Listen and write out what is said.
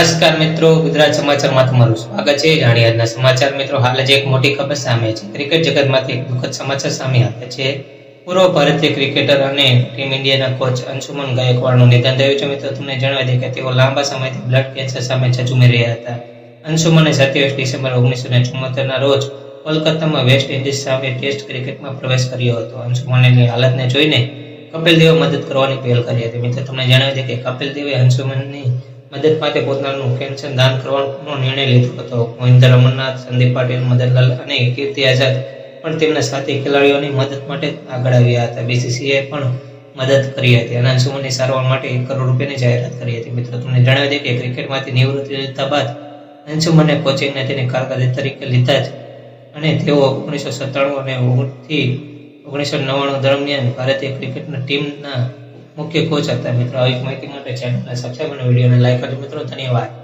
નમસ્કાર મિત્રો, ગુજરાત સમાચારમાં તમારું સ્વાગત છે. જાણીએ આજના સમાચાર મિત્રો, હાલ જ એક મોટી ખબર સામે છે. ક્રિકેટ જગતમાંથી એક દુઃખદ સમાચાર સામે આવ્યા છે. પૂર્વ ભારતીય ક્રિકેટર અને ટીમ ઇન્ડિયાના કોચ અંશુમન ગાયકવાડનું નિધન થયું છે. મિત્રો, તમને જણાવી દઈએ કે તેઓ લાંબા સમયથી બ્લડ કેન્સર સામે ઝઝુમી રહ્યા હતા. અંશુમને સત્યાવીસ ડિસેમ્બર ઓગણીસો ને ચુમ્મોતેરના રોજ કોલકાતામાં વેસ્ટ ઇન્ડિઝ સામે ટેસ્ટ ક્રિકેટમાં પ્રવેશ કર્યો હતો. અંશુમનની હાલતને જોઈને કપિલ દેવે મદદ કરવાની પહેલ કરી હતી. મિત્રો, તમને જણાવી દઈએ કે કપિલ દેવે અંશુમનની મદદ માટે પોતાનું પેન્શન દાન કરવાનો નિર્ણય લીધો હતો. મહેન્દ્ર અમરનાથ સંદીપ પાટીલ, મદનલાલ અને કીર્તિ આઝાદ પણ તેમના સાથી ખેલાડીઓની મદદ માટે આગળ આવ્યા હતા. બીસીસીએ પણ મદદ કરી હતી. અનાસુમની સારવાર માટે એક કરોડ રૂપિયાની જાહેરાત કરી હતી. મિત્રો, તમને જણાવી દઈએ કે ક્રિકેટમાંથી નિવૃત્તિ લીધા બાદ અંશુમને કોચિંગને તેની કારકિર્દી તરીકે લીધા જ અને તેઓ ઓગણીસો સત્તાણું અને થી ઓગણીસો નવ્વાણું દરમિયાન ભારતીય ક્રિકેટના ટીમના મુખ્ય કોચ હતા મિત્રો. આવી માહિતી માટે ચેનલને સબસ્ક્રાઈબ અને વિડીયોને લાઈક કરજો મિત્રો. ધન્યવાદ.